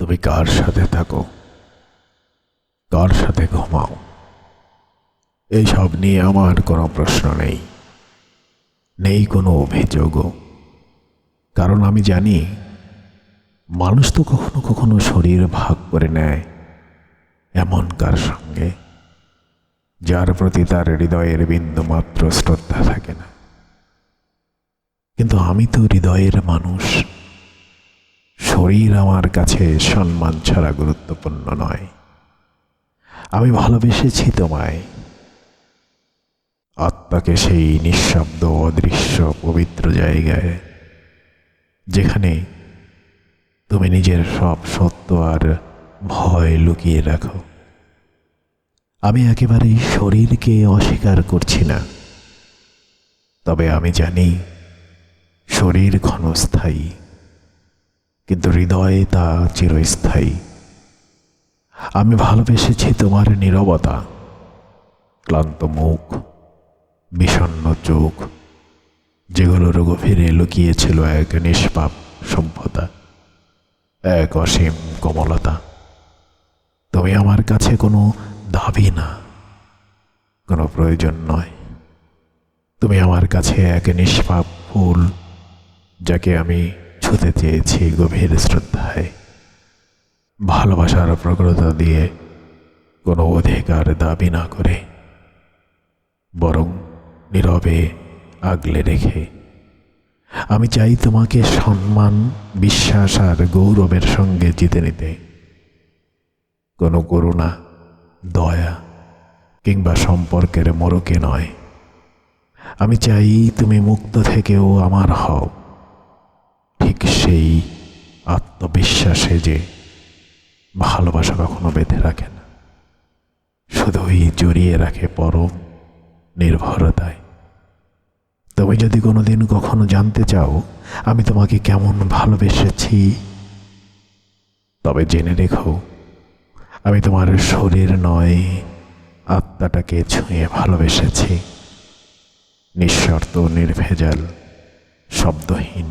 তুমি কার সাথে থাকো? কার সাথে ঘুমাও? এইসব নিয়ে আমার কোনো প্রশ্ন নেই। নেই কোনো অভিযোগও। কারণ আমি জানি, মানুষ তো কখনো কখনো শরীর ভাগ করে নেয় এমন কার সঙ্গে, যার প্রতি তার হৃদয়ের বিন্দুমাত্র শ্রদ্ধা থাকে না। কিন্তু আমি তো হৃদয়ের মানুষ। শরীর আমার কাছে সম্মান ছাড়া গুরুত্বপূর্ণ নয়। আমি ভালোবেসেছি তোমায়। আত্মাকে সেই নিঃশব্দ, অদৃশ্য, পবিত্র জায়গায় যেখানে তুমি নিজের সব সত্য আর ভয় লুকিয়ে রাখো। আমি একেবারেই শরীরকে অস্বীকার করছি না। তবে আমি জানি শরীর ক্ষণস্থায়ী। কিন্তু হৃদয়ে তা চিরস্থায়ী। আমি ভালোবেসেছি তোমার নীরবতা, ক্লান্ত মুখ, বিষণ্ণ চোখ, যেগুলোর গভীরে লুকিয়েছিল এক নিষ্পাপ সভ্যতা, এক অসীম কোমলতা। তুমি আমার কাছে কোনো দাবি না, কোনো প্রয়োজন নয়। তুমি আমার কাছে এক নিষ্পাপ ফুল, যাকে আমি ছুতে চেয়েছি গভীর শ্রদ্ধায়। ভালোবাসার প্রকৃত দিয়ে কোনো অধিকার দাবি না করে, বরং নীরবে আগলে রেখে, আমি চাই তোমাকে সম্মান, বিশ্বাস আর গৌরবের সঙ্গে জিতে নিতে। কোনো করুণা, দয়া কিংবা সম্পর্কের মোড়কে নয়। আমি চাই তুমি মুক্ত থেকেও আমার হও। ঠিক সেই আত্মবিশ্বাসে যে ভালোবাসা কখনো বেঁধে রাখে না। শুধুই জড়িয়ে রাখে পরম নির্ভরতায়। তুমি যদি কোনোদিন কখনো জানতে চাও, আমি তোমাকে কেমন ভালোবেসেছি, তবে জেনে রেখো, আমি তোমার শরীর নয়, আত্মাটাকে ছুঁয়ে ভালোবেসেছি। নিঃশর্ত, নির্ভেজাল, শব্দহীন।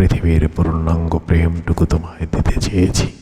পৃথিবীর পূর্ণাঙ্গ প্রেমটুকু তোমায় দিতে চেয়েছি।